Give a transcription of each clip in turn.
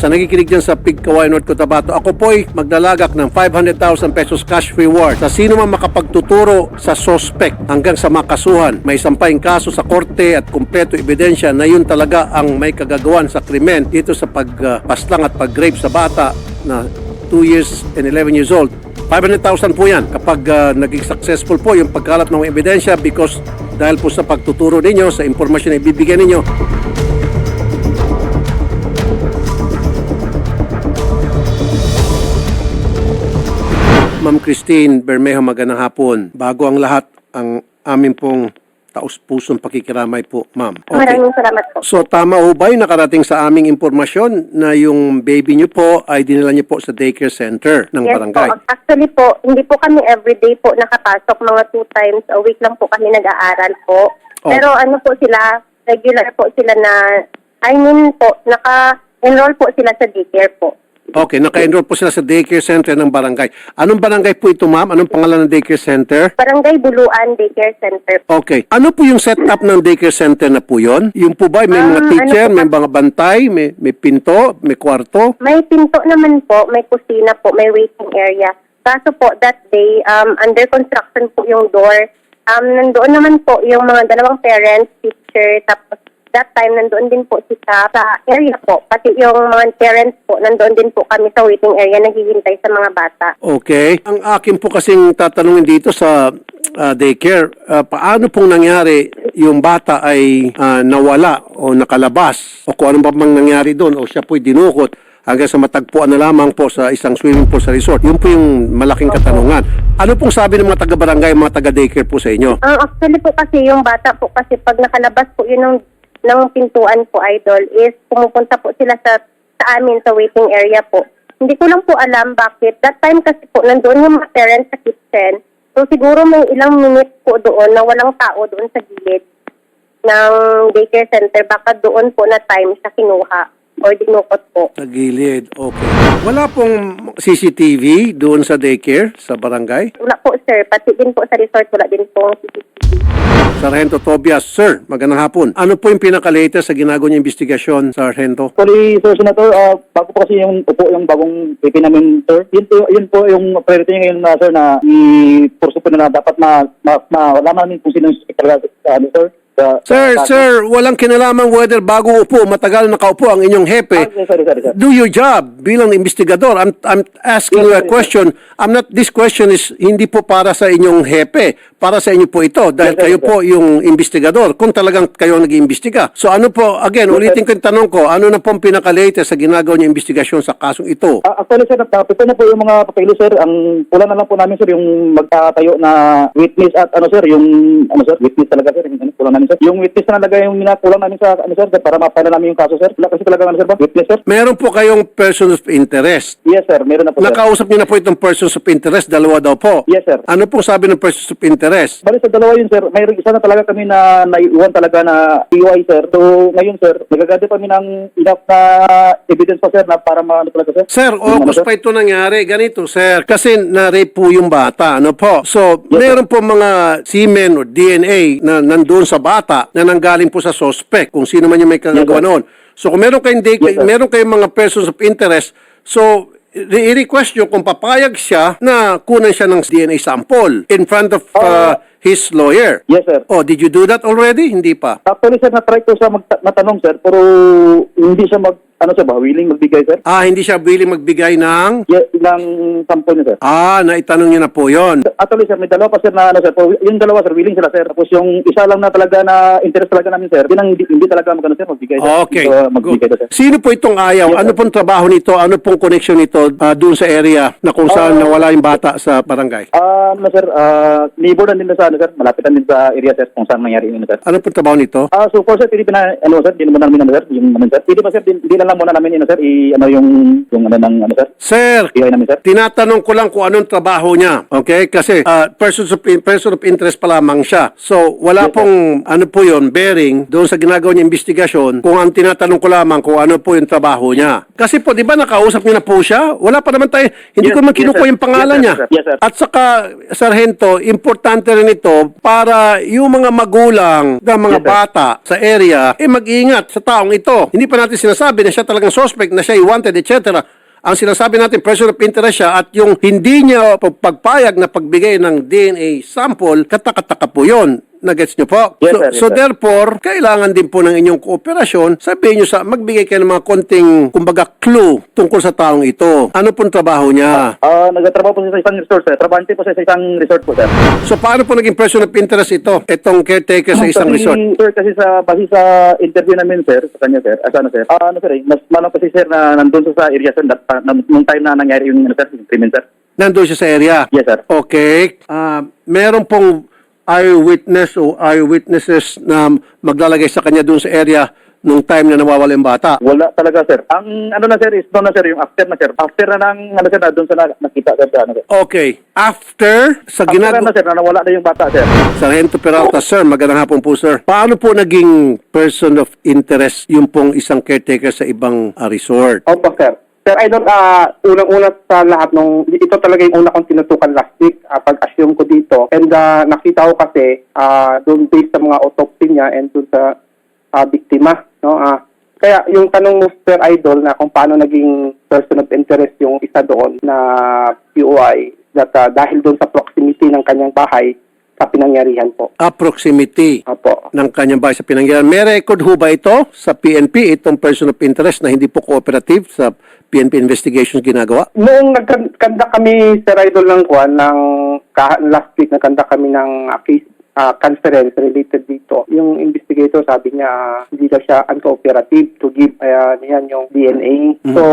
sa nakikinig dyan sa Pig Kawaii North Cotabato, ako po'y maglalagak ng 500,000 pesos cash reward sa sino man makapagtuturo sa suspect hanggang sa makasuhan. May sampaying kaso sa korte at kumpleto ebidensya na yun talaga ang may kagagawan sa krimen dito sa pagpaslang at pag-rape sa bata na 2 years and 11 years old. 500,000 po yan kapag ah, naging successful po yung pagkalap ng ebidensya because dahil po sa pagtuturo ninyo, sa impormasyon na ibibigay ninyo, Ma'am Christine Bermejo, magandang hapon. Bago ang lahat, ang amin pong taus-pusong pakikiramay po, ma'am. Maraming salamat po. So tama ho ba yung nakarating sa aming impormasyon na yung baby niyo po ay dinala niyo po sa daycare center ng Yes barangay? po. Actually po, hindi po kami everyday po nakapasok. Mga two times a week lang po kami nag-aaral po. Oh. Pero ano po sila, regular po sila na, I mean po, naka-enroll po sila sa daycare po. Okay, naka-enroll po sila sa daycare center ng barangay. Anong barangay po ito, ma'am? Anong pangalan ng daycare center? Barangay Buluan Daycare Center. Okay. Ano po yung setup ng daycare center na po yon? Yung po ba may mga Ah, teacher, ano po may mga bantay, may, may pinto, may kwarto? May pinto naman po, may kusina po, may waiting area. Kaso po, that day, um, under construction po yung door. Um, nandoon naman po yung mga dalawang parents, teacher, tapos that time nandoon din po sila sa area po. Pati yung mga parents po, nandoon din po kami sa waiting area, naghihintay sa mga bata. Okay. Ang akin po kasing tatanungin dito sa ah, daycare, ah, paano pong nangyari yung bata ay ah, nawala o nakalabas o kung ano pa mang nangyari doon o siya po'y dinukot hanggang sa matagpuan na lamang po sa isang swimming pool sa resort. Yun po yung malaking katanungan. Ano pong sabi ng mga taga-barangay, mga taga-daycare po sa inyo? Ang actually po kasi yung bata po kasi pag nakalabas po yun ng, ng pintuan po idol is pumupunta po sila sa sa amin sa waiting area po. Hindi ko lang po alam bakit. That time kasi po nandoon yung mga parents sa kitchen. So siguro may ilang minutes po doon na walang tao doon sa gilid ng daycare center. Baka doon po na time siya kinuha or dinukot po. Sa gilid. Okay. Wala pong CCTV doon sa daycare, sa barangay? Wala po sir, pati din po sa resort wala din po CCTV. Sargento Tobias, Sir, magandang hapon. Ano po yung pinaka-latest sa ginagawa niyo investigasyon, Sargento? Actually, Sir Senator, uh, bago po kasi yung upo yung bagong PP namin, Sir, yun po, yun po yung priority niya ngayon, na, Sir, na i-purso po na dapat ma, ma, ma, wala namin kung sino yung ano, Sir. Sa- Sir, sa- sir, walang kinalaman whether bago upo, matagal nakaupo ang inyong Ah, hepe. sorry, sorry, sir. Do your job bilang investigador. I'm, I'm asking you a question. I'm not, this question is hindi po para sa inyong hepe. Para sa inyo po ito. Dahil Yes, sir, kayo yes, po yung investigador. Kung talagang kayo nag-iimbestiga. So ano po, again, ulitin ko yung tanong ko, ano na po ang pinaka-latest sa ginagawa niyo investigasyon sa kasong ito? Ah, actually, sir, napapito na po yung mga papel, sir. Ang kulang na lang po namin, sir, yung magtatayo na witness at ano, sir, yung, ano, sir, witness talaga, sir. Yung, ano, kulang namin, sir. Yung witness na talaga yung minakulang namin sa, ano, sir, para mapala namin yung kaso, sir. Wala kasi talaga, ano, sir, ba? Witness, sir. Meron po kayong person of interest. Yes, sir. Meron na po, sir. Nakausap niyo na po itong persons of interest, dalawa daw po. Yes, sir. Ano pong sabi ng persons of interest? Bali sa dalawa yun, sir. Mayroon isa na talaga kami na naiuwan talaga na EY, sir. So, ngayon, sir, nagagadi pa kami ng enough na evidence pa, sir, na para maano talaga, sir. Sir, ano, August sir? pa ito nangyari. Ganito, sir. Kasi na-rape po yung bata. Ano po? So, Yes, meron po mga semen o DNA na nandoon sa bata na nanggaling po sa suspect kung sino man yung may kagagawa Yes, noon. So, kung meron kayong, Yes, sir. meron kayong mga persons of interest, so, i-request nyo kung papayag siya na kunan siya ng DNA sample in front of uh, his lawyer. Yes, sir. Oh, did you do that already? Hindi pa. Actually, sir, na-try ko siya magta- matanong, sir, pero hindi siya mag, ano siya ba, willing magbigay, sir. Ah, hindi siya willing magbigay ng... Yeah, ng sample niya, sir. Ah, naitanong niyo na po yon. Actually, sir, may dalawa pa, sir, na ano, sir. Yung dalawa, sir, willing sila, sir. Tapos yung isa lang na talaga na interest talaga namin, sir, yun ang hindi, hindi talaga magano, sir, magbigay, sir. Okay. So, magbigay, Good. sir. Sino po itong ayaw? Yes, ano pong trabaho nito? Ano pong connection nito ah, doon sa area na kung saan Ah. nawala yung bata sa barangay? Ah, ano, sir, ah, neighbor na din na sa, ano, sir, malapitan din sa area, sir, kung saan nangyari yun, sir. Ano pong trabaho nito? Ah, so for sir, pwede na, ano sir, di naman namin ano sir, yung ano sir, pwede ba sir, di, di na lang muna namin, ano sir, i, ano yung, yung ano ng, ano sir, Sir, bigay namin sir. tinatanong ko lang kung anong trabaho niya. Okay? Kasi ah, person, of, person of interest pa lamang siya. So, wala Yes, sir. pong, ano po yun, bearing doon sa ginagawa niya investigasyon kung ang tinatanong ko lamang kung ano po yung trabaho niya. Kasi po, di ba nakausap niyo na po siya? Wala pa naman tayo, hindi Yes, ko man yes, kinukuha sir. yung pangalan Yes, sir, niya. sir. Yes, sir. At saka, Sargento, importante rin ito para yung mga magulang ng mga Yes, sir. bata sa area, eh mag-iingat sa taong ito. Hindi pa natin sinasabi na siya siya talagang suspect, na siya wanted, etc., ang sinasabi natin, person of interest siya at yung hindi niya pagpayag na pagbigay ng DNA sample, katakataka po yun. Nagets niyo po? Yes, so, sir, yes, so sir. therefore, kailangan din po ng inyong kooperasyon. Sabihin niyo sa, magbigay kayo ng mga konting, kumbaga, clue tungkol sa taong ito. Ano pong trabaho niya? Ah, nagtatrabaho po siya sa isang resort, sir. Trabahante po siya sa isang resort po, sir. So paano po naging person of interest ito? Itong caretaker sa isang kasi, resort? Sir, kasi sa base sa interview namin, sir, sa kanya, sir, as ano, sir, ah, ano, sir, eh, mas malam kasi, sir, na nandun siya sa area, sir, that, uh, nung time na nangyari yung, ano, sir, yung krimen, sir. Nandun siya sa area? Yes, sir. Okay. Ah, meron pong eyewitness o eyewitnesses na maglalagay sa kanya dun sa area nung time na nawawala yung bata. Wala talaga, sir. Ang, ano na, sir, is doon na, sir, yung after na, sir. After na ng, ano, sir, na doon sa na, nakita, sir, ano, sir. Okay. After sa After na, ginagawa... sir, na nawala na yung bata, sir. Sargento Peralta, sir, magandang hapon po, sir. Paano po naging person of interest yung pong isang caretaker sa ibang ah, resort? Opo, sir. Sir Idol, ah unang-una sa lahat nung ito talaga yung una kong tinutukan last week ah, pag-assume ko dito. And ah, nakita ko kasi ah, doon based sa mga autopsy niya and doon sa ah, biktima, no? Ah, kaya yung tanong mo, Sir Idol, na kung paano naging person of interest yung isa doon na POI, that ah, dahil doon sa proximity ng kanyang bahay sa pinangyarihan po. A proximity Opo. ng kanyang bahay sa pinanggalan. May record ho ba ito sa PNP, itong person of interest na hindi po cooperative sa PNP investigations ginagawa? Noong nagkanda kami sa Idol ng Kwan, ng ka- last week nagkanda kami ng ah, case ah, conference related dito. Yung investigator sabi niya ah, hindi daw siya uncooperative to give ayan, yan yung DNA. So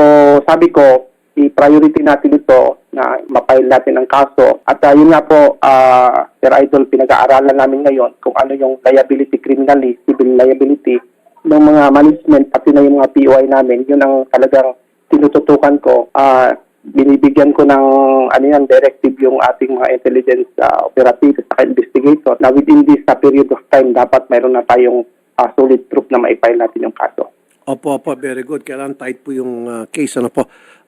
sabi ko, i-priority natin ito na mapile natin ang kaso. At ah, yun nga po, ah, Sir Idol, pinag-aaralan namin ngayon kung ano yung liability criminally, civil liability ng mga management pati na yung mga POI namin. Yun ang talagang tinututukan ko. Ah, binibigyan ko ng ano yan, directive yung ating mga intelligence uh, operative at investigator na within this ah, period of time dapat mayroon na tayong ah, solid proof na maipile natin yung kaso. Opo, opo, very good. Kailangan tight po yung ah, case. Ano po?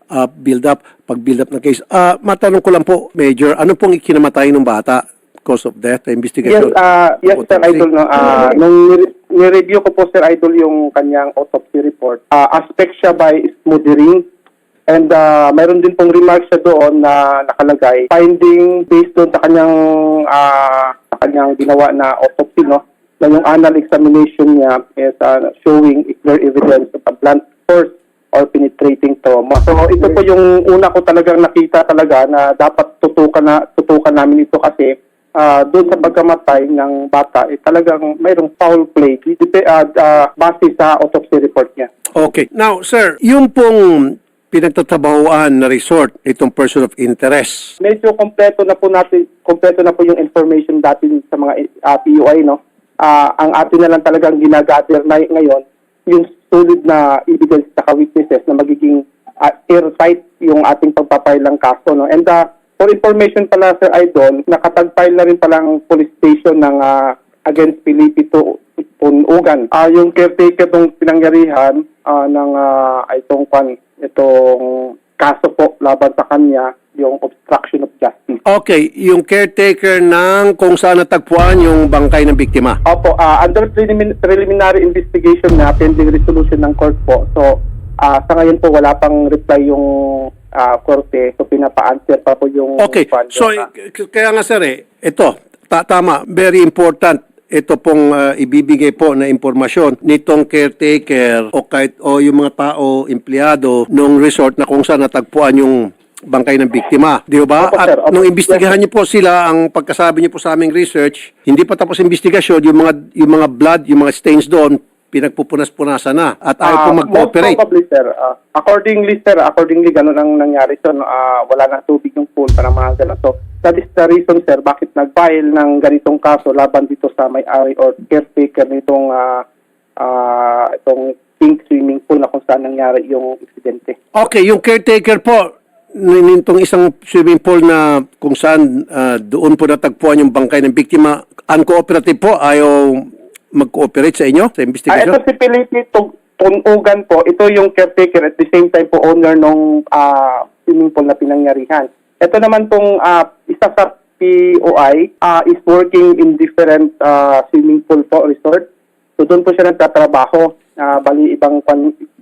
Ah, build up, pag build up ng case. Ah, matanong ko lang po, Major, ano pong ikinamatay ng bata? Cause of death, Yes, investigation? ah yes Sir Autopsy? Idol. No, ah, nung nire- nireview ko po Sir Idol yung kanyang autopsy report, ah, aspect siya by smothering and ah, mayroon din pong remarks siya doon na nakalagay finding based doon sa kanyang sa kanyang ginawa na autopsy no na yung anal examination niya is ah, showing clear evidence of a blunt force or penetrating trauma. So ito po yung una ko talagang nakita talaga na dapat tutukan na tutukan namin ito kasi ah doon sa pagkamatay ng bata, eh, talagang mayroong foul play ah, ah, base sa autopsy report niya. Okay. Now, sir, yung pong pinagtatrabahoan na resort, itong person of interest, Medyo kompleto na po natin, kompleto na po yung information dati sa mga ah, PUI, no? Ah, ang atin na lang talagang ginagather na ngayon, yung solid na evidence sa witnesses na magiging ah, airtight yung ating pagpapailang kaso, no? And ah, for information pala, Sir Idol, nakatagpile na rin pala ang police station ng ah, against Pilipito Punugan. Ah, yung caretaker ng pinangyarihan ah, ng ah, itong kwan, itong kaso po laban sa kanya, yung obstruction of justice. Okay, yung caretaker ng kung saan natagpuan yung bangkay ng biktima. Opo, ah, under prelimin- preliminary investigation na pending resolution ng court po. So, ah, sa ngayon po wala pang reply yung ah, korte. So, pinapa-answer pa po yung Okay, so ah. k- k- kaya nga sir eh, ito, ta- tama, very important ito pong uh, ibibigay po na impormasyon nitong caretaker o kahit o yung mga tao, empleyado nung resort na kung saan natagpuan yung bangkay ng biktima. Di ba? Opo, At sir. Opo. nung imbestigahan niyo po sila, ang pagkasabi niyo po sa aming research, hindi pa tapos investigasyon, yung mga yung mga blood, yung mga stains doon, pinagpupunas-punasan na at ayaw po Ah, mag-cooperate. Most probably, sir. Ah, accordingly, sir, accordingly, ganun ang nangyari. So, ah, wala nang tubig yung pool para mga ganun. So, that is the reason, sir, bakit nag-file ng ganitong kaso laban dito sa may-ari or caretaker nitong ah, ah, itong pink swimming pool na kung saan nangyari yung insidente. Okay, yung caretaker po, nitong isang swimming pool na kung saan ah, doon po natagpuan yung bangkay ng biktima, uncooperative po, ayaw mag-cooperate sa inyo sa Ah, investigation? ito si Felipe Tunugan po, ito yung caretaker at the same time po owner nung ah, swimming pool na pinangyarihan. Ito naman pong ah, isa sa POI ah, is working in different ah, swimming pool po resort. So doon po siya nagtatrabaho. Ah, bali ibang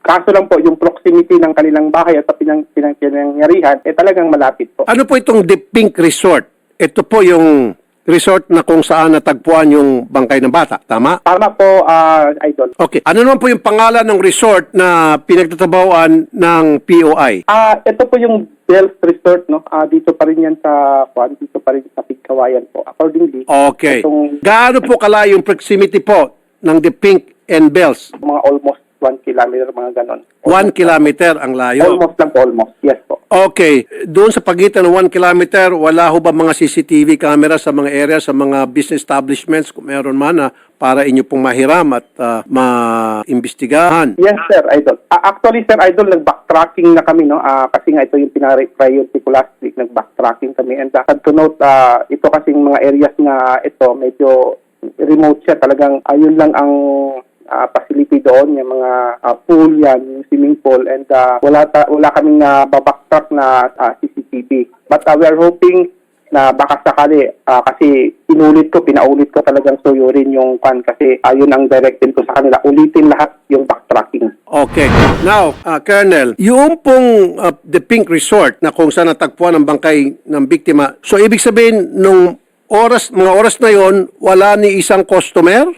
Kaso lang po, yung proximity ng kanilang bahay at sa pinang, pinang, pinangyarihan, eh talagang malapit po. Ano po itong The Pink Resort? Ito po yung resort na kung saan natagpuan yung bangkay ng bata. Tama? Tama po, ah, Idol. Okay. Ano naman po yung pangalan ng resort na pinagtatrabahoan ng POI? Ah, ito po yung Bells Resort, no? Ah, dito pa rin yan sa, kuan, dito pa rin sa Pigkawayan po. Accordingly, Okay. itong Gaano po kalayo yung proximity po ng The Pink and Bells? mga almost 1 kilometer, mga ganon. One kilometer ang layo. Almost lang po, almost. Yes po. Okay. Doon sa pagitan ng 1 kilometer, wala ho ba mga CCTV camera sa mga area, sa mga business establishments, kung meron man na, para inyo pong mahiram at ah, maimbestigahan? Yes, sir, Idol. Ah, actually, sir, Idol, nag-backtracking na kami, no? Ah, kasi nga ito yung pinari-priority ko last week, nag-backtracking kami. And uh, to note, ah, ito kasing mga areas na ito, medyo remote siya. Talagang ayun lang ang ah, facility doon, yung mga ah, pool yan, yung swimming pool, and ah, wala, ta- wala kaming na backtrack na ah, CCTV. But ah, we are hoping na baka sakali ah, kasi inulit ko, pinaulit ko talagang suyurin yung kan kasi ayun ang directin ko sa kanila. Ulitin lahat yung backtracking. Okay. Now, ah, Colonel, yung pong ah, The Pink Resort na kung saan natagpuan ang bangkay ng biktima, so ibig sabihin, nung oras, mga oras na yon wala ni isang customer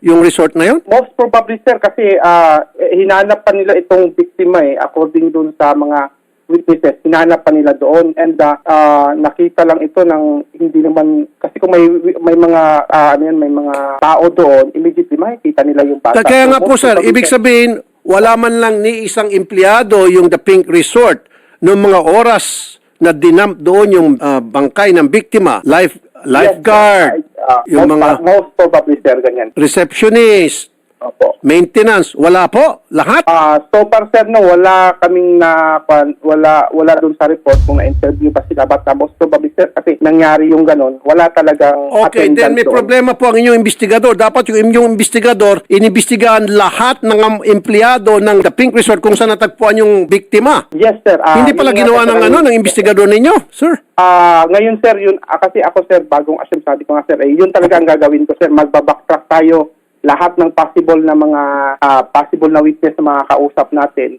yung resort na yon? Most probably, sir, kasi eh, hinanap pa nila itong biktima eh, according dun sa mga witnesses, hinanap pa nila doon and ah, nakita lang ito ng hindi naman, kasi kung may may mga, ah, ano yan, may mga tao doon, immediately makikita nila yung bata. Kaya So, nga po most sir, ibig sabihin, wala man lang ni isang empleyado yung The Pink Resort noong mga oras na dinamp doon yung ah, bangkay ng biktima, life lifeguard, Yes, ah, yung most, mga most probably, sir, ganyan. receptionist, Opo. maintenance, wala po, lahat. Ah, so far sir no, wala kaming na kwan- wala wala doon sa report kung na-interview ba sila but most probably sir kasi nangyari yung ganun, wala talagang Okay, then attendance may doon. problema po ang inyong investigador. Dapat yung inyong investigador, inimbestigahan lahat ng am- empleyado ng The Pink Resort kung saan natagpuan yung biktima. Yes sir. Ah, Hindi pala yun nga, ginawa sir, ng ano ng investigador ninyo, sir. Ah, ngayon sir, yun ah, kasi ako sir bagong assume sabi ko nga sir, eh, yun talaga ang gagawin ko sir, magba-backtrack tayo lahat ng possible na mga ah, possible na witness na mga kausap natin.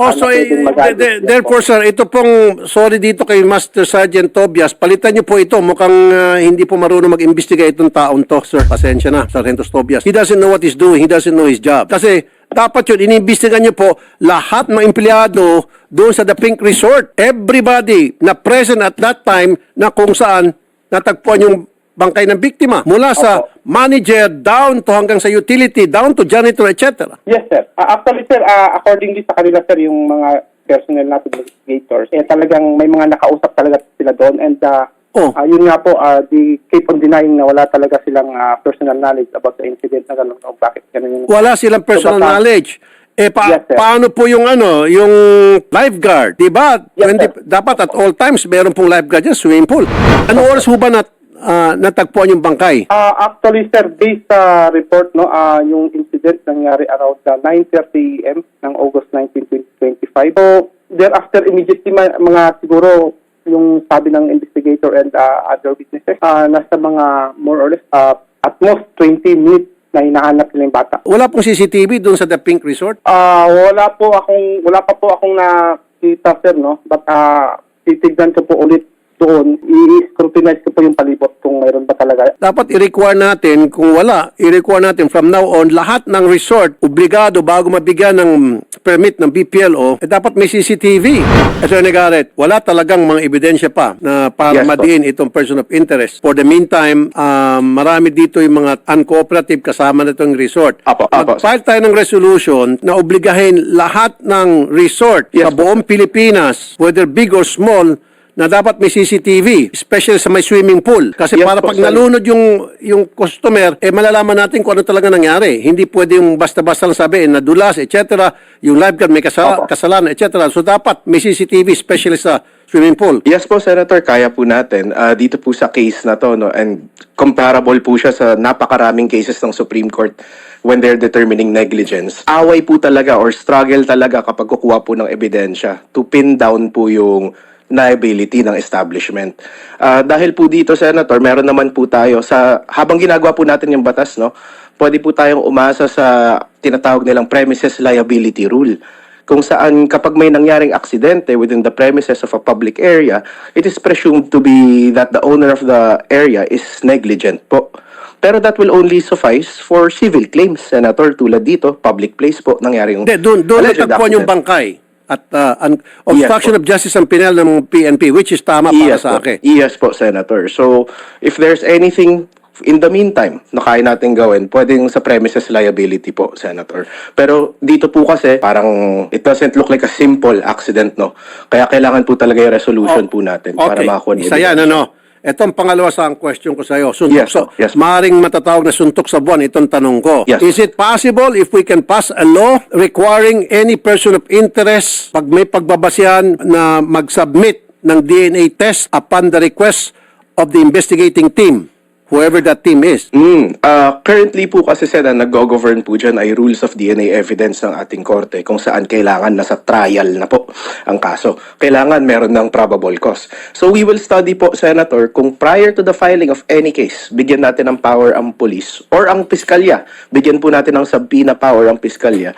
Oh, Ah, so eh, therefore sir, ito pong sorry dito kay Master Sergeant Tobias, palitan niyo po ito. Mukhang ah, hindi po marunong mag-investigate itong taon to, sir. Pasensya na, Sergeant Tobias. He doesn't know what he's doing. He doesn't know his job. Kasi dapat yun, iniimbestigahan niyo po lahat ng empleyado doon sa The Pink Resort. Everybody na present at that time na kung saan natagpuan yung bangkay ng biktima. Mula sa Opo. Manager down to hanggang sa utility, down to janitor, etc. Yes, sir. Ah, actually, sir, ah, accordingly sa kanila, sir, yung mga personnel natin, investigators, eh talagang may mga nakausap talaga sila doon and ah, Oh. ah, yun nga po, ah, they keep on denying na wala talaga silang ah, personal knowledge about the incident na gano'n o bakit gano'n yung... Wala silang personal So, baka- knowledge. Eh pa- Yes, sir. paano po yung ano, yung lifeguard, 'di ba? Yes, dapat at all times meron pong lifeguard diyan, swimming pool. Ano oras ho ba nat ah, natagpuan yung bangkay? Ah, actually, sir, based sa report, no, ah, yung incident nangyari around ah, 9.30 a.m. ng August 19, 2025. So, thereafter, immediately, mga siguro, yung sabi ng investigator and ah, other witnesses, ah, nasa mga more or less, ah, at most 20 minutes na hinahanap nila yung bata. Wala pong CCTV doon sa The Pink Resort. Ah, wala po akong, wala pa po akong nakita, sir, no? But, ah, titignan ko po ulit doon, i-scrutinize ko po yung palibot kung mayroon ba talaga Dapat i-require natin, kung wala, i-require natin from now on, lahat ng resort, obligado bago mabigyan ng permit ng BPLO, eh dapat may CCTV. Attorney Garrett, wala talagang mga ebidensya pa na para Yes, madiin itong person of interest. For the meantime, um, marami dito yung mga uncooperative kasama na itong resort. Apo, apo. Mag-file tayo ng resolution na obligahin lahat ng resort sa Yes, po. buong Pilipinas, whether big or small, na dapat may CCTV, especially sa may swimming pool. Kasi Yes para po, pag sir. nalunod yung yung customer, eh malalaman natin kung ano talaga nangyari. Hindi pwede yung basta-basta lang sabi, eh, nadulas, etc. Yung lifeguard may kasala, Opo. kasalanan, etc. So dapat may CCTV, especially sa swimming pool. Yes po, Senator, kaya po natin. Ah, dito po sa case na to, no, and comparable po siya sa napakaraming cases ng Supreme Court when they're determining negligence. Away po talaga or struggle talaga kapag kukuha po ng ebidensya to pin down po yung liability ng establishment. Ah, dahil po dito, Senator, meron naman po tayo sa, habang ginagawa po natin yung batas, no, pwede po tayong umasa sa tinatawag nilang premises liability rule. kung saan kapag may nangyaring aksidente within the premises of a public area, it is presumed to be that the owner of the area is negligent po. Pero that will only suffice for civil claims, Senator, tulad dito, public place po, nangyari yung Hindi, doon, doon natagpuan yung bangkay. At uh, un- obstruction Yes, of justice ang pinel ng PNP, which is tama para yes sa po. akin. Yes po, Senator. So, if there's anything in the meantime na kaya natin gawin, pwedeng sa premises liability po, Senator. Pero dito po kasi, parang it doesn't look like a simple accident, no? Kaya kailangan po talaga yung resolution po natin para makakuha Isa yan, ano? Ito ang pangalawa sa ang question ko sa iyo. Suntok Yes, sa. Yes, maring matatawag na suntok sa buwan itong tanong ko. Yes. Is it possible if we can pass a law requiring any person of interest pag may pagbabasihan na mag-submit ng DNA test upon the request of the investigating team, whoever that team is? Mm, ah, currently po kasi sir, ang nag-govern po dyan ay rules of DNA evidence ng ating korte kung saan kailangan nasa trial na po ang kaso. Kailangan meron ng probable cause. So we will study po, Senator, kung prior to the filing of any case, bigyan natin ng power ang police or ang piskalya, bigyan po natin ng subpoena power ang piskalya,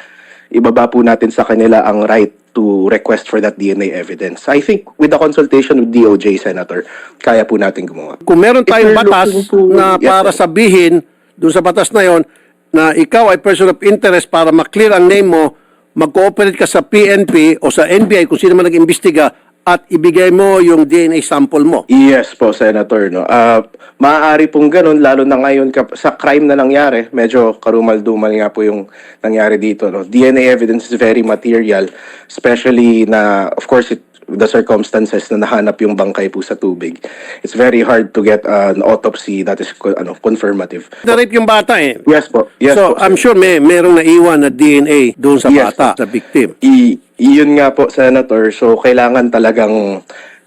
ibaba po natin sa kanila ang right to request for that DNA evidence. I think with the consultation with DOJ, Senator, kaya po natin gumawa. Kung meron tayong batas to- na Yes, para sir. sabihin doon sa batas na yon na ikaw ay person of interest para maklear ang name mo, mag-cooperate ka sa PNP o sa NBI kung sino man nag-imbestiga at ibigay mo yung DNA sample mo. Yes po, Senator. No? Ah, maaari pong ganun, lalo na ngayon sa crime na nangyari, medyo karumal-dumal nga po yung nangyari dito. No? DNA evidence is very material, especially na, of course, it, the circumstances na nahanap yung bangkay po sa tubig. It's very hard to get an autopsy that is co- ano, confirmative. Na-rape yung bata eh. Yes po. Yes so, po, I'm sir. sure may merong naiwan na DNA doon sa Yes, bata, sa victim. I, yun nga po, Senator. So, kailangan talagang,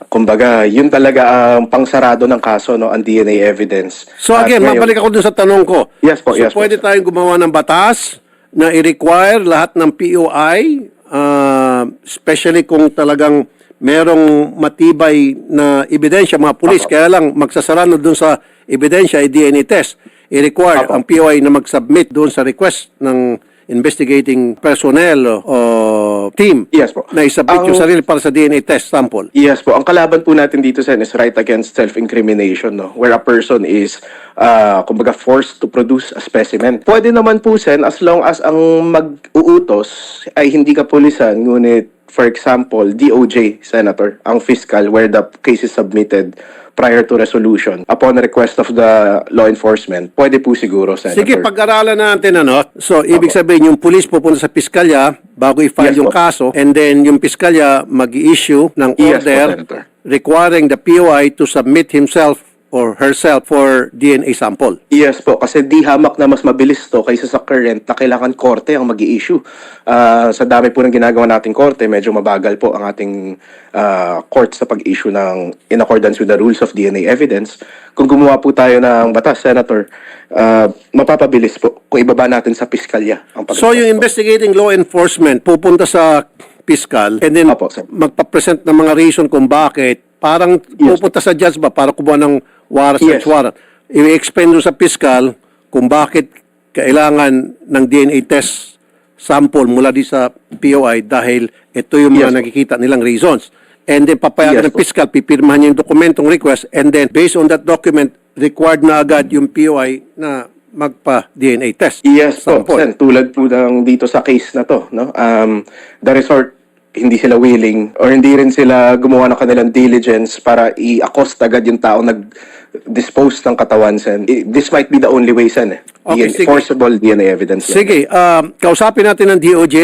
kumbaga, yun talaga ang pangsarado ng kaso, no, ang DNA evidence. So At again, ngayon- mabalik ako dun sa tanong ko. Yes po, so yes po, pwede tayong gumawa ng batas na i-require lahat ng POI, uh, especially kung talagang merong matibay na ebidensya, mga pulis, Apo. kaya lang magsasarano dun sa ebidensya, ay DNA test. I-require Apo. ang POI na mag-submit dun sa request ng investigating personnel o, team Yes po. na isubmit Ang- yung sarili para sa DNA test sample. Yes po. Ang kalaban po natin dito, Sen, is right against self-incrimination, no? Where a person is, uh, kumbaga, forced to produce a specimen. Pwede naman po, Sen, as long as ang mag-uutos ay hindi ka pulisan, ngunit, for example, DOJ, Senator, ang fiscal, where the case is submitted prior to resolution, upon request of the law enforcement, pwede po siguro, Senator. Sige, pag-aralan natin ano. So, ibig sabihin yung police pupunta sa piskalya bago i-file Yes, yung po. kaso and then yung piskalya mag-issue ng Yes, po, order Senator. requiring the POI to submit himself or herself for DNA sample. Yes po, kasi di hamak na mas mabilis to kaysa sa current na kailangan korte ang mag issue Ah, sa dami po ng ginagawa nating korte, medyo mabagal po ang ating ah, court sa pag-issue ng in accordance with the rules of DNA evidence. Kung gumawa po tayo ng batas, Senator, ah, mapapabilis po kung ibaba natin sa piskalya ang pag So, yung investigating law enforcement pupunta sa piskal and then sir. magpa-present ng mga reason kung bakit parang Yes. pupunta sa judge ba para kumuha ng warrant, Yes. search warrant. I-explain doon sa piskal kung bakit kailangan ng DNA test sample mula di sa POI dahil ito yung mga Yes, po. nakikita nilang reasons. And then papayagan Yes, ng po. piskal, pipirmahan niya yung dokumentong request and then based on that document, required na agad yung POI na magpa-DNA test. Yes po, Sample. Sen. Tulad po ng dito sa case na to, no? Um, the resort, hindi sila willing or hindi rin sila gumawa ng kanilang diligence para i-accost agad yung tao nag-dispose ng katawan, Sen. This might be the only way, Sen. Eh. Okay, DNA sige. Forcible DNA evidence. Sige, um, kausapin natin ng DOJ,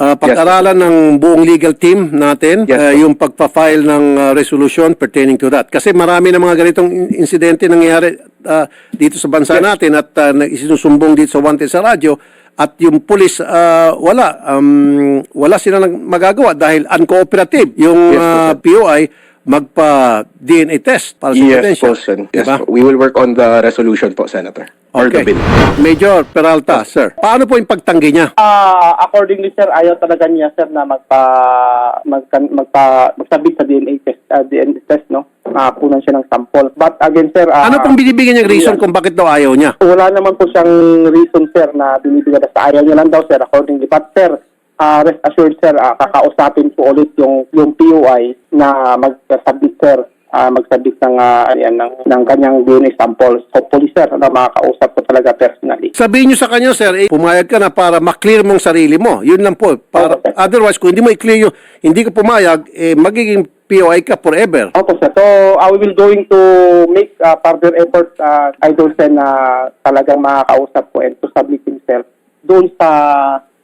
uh, pag-aralan ng buong legal team natin, Yes, uh, yung pagpa-file ng uh, resolution pertaining to that. Kasi marami ng mga ganitong in- insidente nangyayari uh, dito sa bansa Yes. natin at uh, isinusumbong dito sa Wanted sa radyo at yung pulis uh, wala um, wala sila nang magagawa dahil uncooperative yung Yes, uh, sir. POI magpa DNA test para sa Yes ebidensya. po, Sen. Yes Diba? po. We will work on the resolution po, Senator. Or the Okay. bill. Major Peralta, sir. Paano po yung pagtanggi niya? Ah, accordingly sir, ayaw talaga niya sir na magpa magpa, magpa magsabit sa DNA test, ah, DNA test no. Nakakunan siya ng sample. But again sir, ah, Ano pong binibigyan niyang reason yeah. kung bakit daw ayaw niya? wala naman po siyang reason sir na binibigyan basta ayaw niya lang daw sir accordingly. But sir, ah, rest assured sir, ah, kakausapin po ulit yung yung POI na mag-submit sir, ah, mag-submit ng, ah, ayan, ng, ng kanyang DNA samples. Hopefully sir, na makakausap ko talaga personally. Sabihin nyo sa kanya, sir, eh, pumayag ka na para maklear mong sarili mo. Yun lang po. Para, sir. otherwise, kung hindi mo i-clear yung, hindi ka pumayag, eh, magiging POI ka forever. Opo sir. So, I will going to make uh, further effort, uh, Idol Sen, na talagang makakausap ko and to submit himself doon sa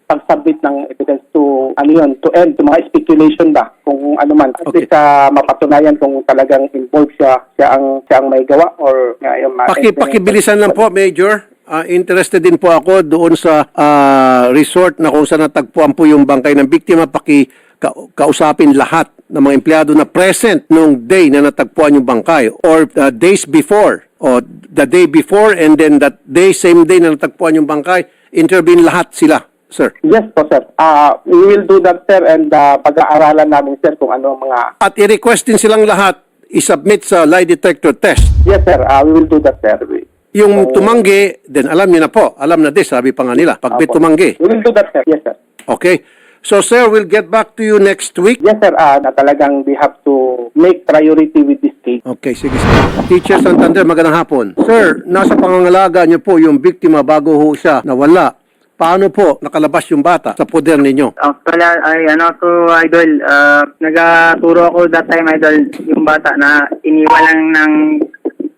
pag-submit ng evidence to, ano yun, to end, to mga speculation ba, kung ano man. At Okay. least uh, mapatunayan kung talagang involved siya, siya ang, siya ang may gawa or uh, yung Paki, pakibilisan lang po, Major. Ah, interested din po ako doon sa ah, resort na kung saan natagpuan po yung bangkay ng biktima. Paki ka- kausapin lahat ng mga empleyado na present nung day na natagpuan yung bangkay or uh, days before o the day before and then that day, same day na natagpuan yung bangkay, intervene lahat sila, sir. Yes po sir. Uh, we will do that sir and uh, pag-aaralan namin sir kung ano ang mga... At i-request din silang lahat i-submit sa lie detector test. Yes sir, uh, we will do that sir. We- Yung tumanggi, then alam niyo na po. Alam na this, sabi pa nga nila. Pag may tumanggi. We will do that sir. Yes sir. Okay? So, sir, we'll get back to you next week. Yes sir, uh, na talagang we have to make priority with this case. Okay, sige. sir. Teacher Santander, magandang hapon. Sir, nasa pangangalaga niyo po yung biktima bago ho siya nawala. Paano po nakalabas yung bata sa poder ninyo? Actually, ay ano ko, idol, ah, nagaturo ako that time, idol, yung bata na iniwan lang ng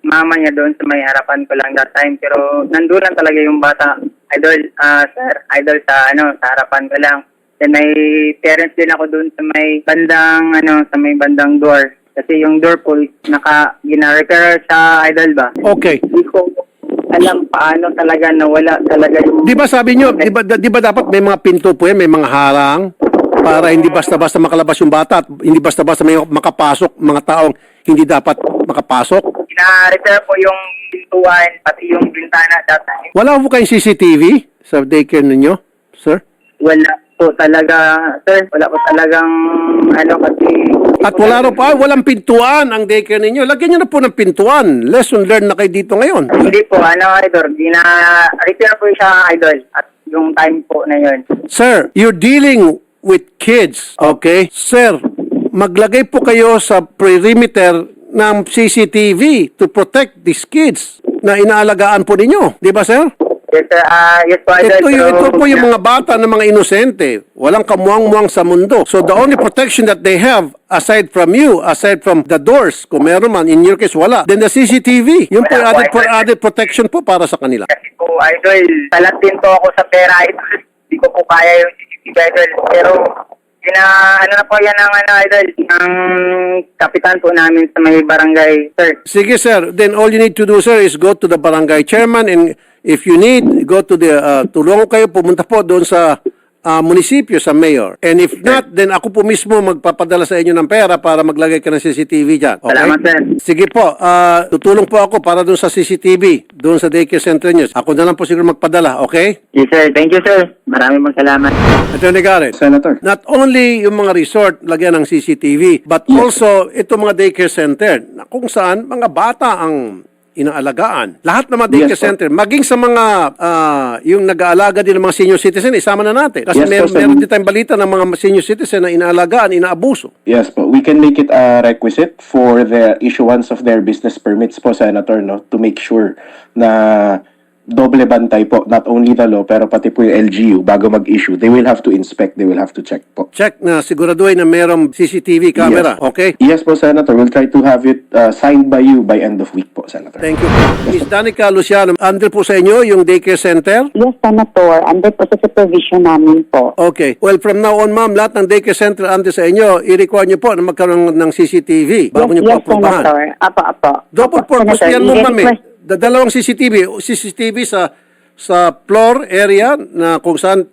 mama niya doon sa may harapan ko lang that time. Pero nandun lang talaga yung bata, idol, ah, sir, idol sa ano, sa harapan ko lang. Then may parents din ako doon sa may bandang, ano, sa may bandang door. Kasi yung door po, naka, gina-repair sa idol ba? Okay. Hindi ko alam paano talaga nawala talaga yung... Di ba sabi niyo, di ba, di ba dapat may mga pinto po yan, may mga harang para hindi basta-basta makalabas yung bata at hindi basta-basta may makapasok mga taong hindi dapat makapasok? Gina-repair po yung pintuan, pati yung bintana that time. Wala po kayong CCTV sa daycare ninyo, sir? Wala po talaga, sir. Wala po talagang, ano, kasi... At wala rin pa, walang pintuan ang daycare ninyo. Lagyan niyo na po ng pintuan. Lesson learned na kayo dito ngayon. Hindi po, ano, idol. Gina-repair po siya, idol. At yung time po na yun. Sir, you're dealing with kids, okay? Sir, maglagay po kayo sa perimeter ng CCTV to protect these kids na inaalagaan po ninyo. Di ba, sir? Yes, sir. Ah, yes po, idol. Ito, yung, ito po yung mga bata na mga inosente. Walang kamuang-muang sa mundo. So the only protection that they have, aside from you, aside from the doors, kung meron man, in your case, wala. Then the CCTV, yun po yung added, for added protection po para sa kanila. Kasi po, idol, talat din po ako sa pera, idol. Hindi ko po kaya yung CCTV, idol. Pero, gina, ano na po yan ng, ano, idol, ng kapitan po namin sa may barangay, sir. Sige, sir. Then all you need to do, sir, is go to the barangay chairman and if you need, go to the, uh, tulungan kayo, pumunta po doon sa uh, munisipyo, sa mayor. And if not, then ako po mismo magpapadala sa inyo ng pera para maglagay ka ng CCTV dyan. Okay? Salamat, sir. Sige po, ah, tutulong po ako para doon sa CCTV, doon sa daycare center niyo. Ako na lang po siguro magpadala, okay? Yes, sir. Thank you, sir. Maraming pong salamat. Attorney Garrett. Senator. Not only yung mga resort lagyan ng CCTV, but also ito mga daycare center na kung saan mga bata ang inaalagaan. Lahat ng mga daycare Yes, po. center, maging sa mga ah, yung nag-aalaga din ng mga senior citizen, isama na natin. Kasi Yes, po, meron, sir. meron din tayong balita ng mga senior citizen na inaalagaan, inaabuso. Yes po, we can make it a requisite for the issuance of their business permits po, Senator, no? To make sure na doble bantay po, not only the law, pero pati po yung LGU, bago mag-issue, they will have to inspect, they will have to check po. Check na siguraduhin na merong CCTV camera, Yes. okay? Yes po, Senator. We'll try to have it uh, signed by you by end of week po, Senator. Thank you. Miss Danica Luciano, under po sa inyo yung daycare center? Yes, Senator. Under po sa supervision namin po. Okay. Well, from now on, ma'am, lahat ng daycare center under sa inyo, i-require niyo po na magkaroon ng CCTV bago niyo po yes, aprobahan. Senator. Apo, apo. Double Apo, purpose Senator. yan mo, ma'am. eh. Dalawang CCTV. CCTV sa sa floor area na kung saan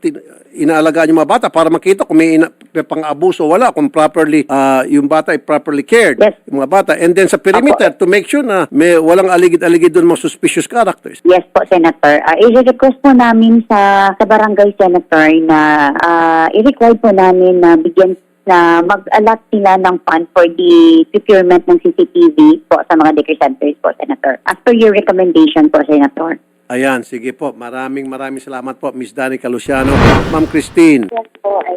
inaalagaan yung mga bata para makita kung may, ina- may pang-abuso wala, kung properly, ah, yung bata ay properly cared, Yes. yung mga bata. And then sa perimeter, to make sure na may walang aligid-aligid doon mga suspicious characters. Yes po, Senator. Uh, i-request po namin sa, sa barangay senator na uh, i-require po namin na bigyan na mag-allot sila ng fund for the procurement ng CCTV po sa mga daycare centers po, Senator. As per your recommendation po, Senator. Ayan, sige po. Maraming maraming salamat po, Miss Danica Luciano. Ma'am Christine,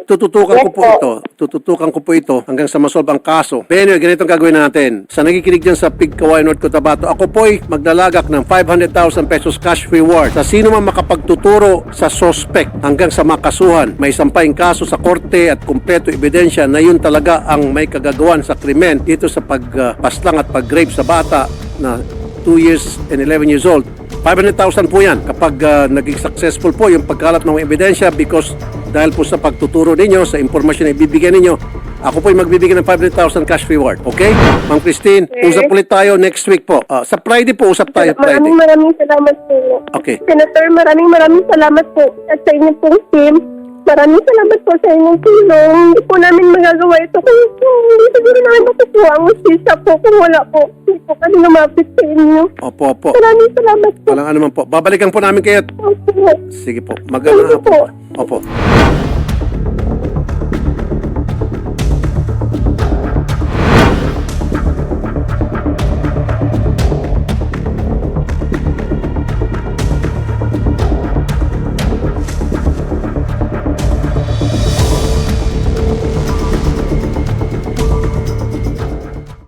tututukan ko po ito. Tututukan ko po ito hanggang sa masolve ang kaso. Pero anyway, ganito ang gagawin natin. Sa nakikinig dyan sa Pig Kawaii North Cotabato, ako po'y maglalagak ng 500,000 pesos cash reward sa sino man makapagtuturo sa suspect hanggang sa makasuhan. May sampaing kaso sa korte at kumpleto ebidensya na yun talaga ang may kagagawan sa krimen dito sa pagpaslang at pag-rape sa bata na 2 years and 11 years old. 500,000 po yan kapag ah, naging successful po yung pagkalap ng ebidensya because dahil po sa pagtuturo ninyo, sa impormasyon na ibibigay ninyo, ako po yung magbibigay ng 500,000 cash reward. Okay? Ma'am Christine, Okay. usap ulit tayo next week po. Ah, sa Friday po, usap tayo Friday. Maraming maraming salamat po. Okay. Senator, maraming maraming salamat po at sa inyong pong team. Maraming salamat po sa inyong tulong. Hindi po namin magagawa ito kung hindi siguro namin makukuha ang usisa po kung wala po. Hindi po kami lumapit sa inyo. Opo, opo. Maraming salamat po. Walang ano man po. Babalikan po namin kayo. Opo. Sige po. Magandang hapon. po. Opo.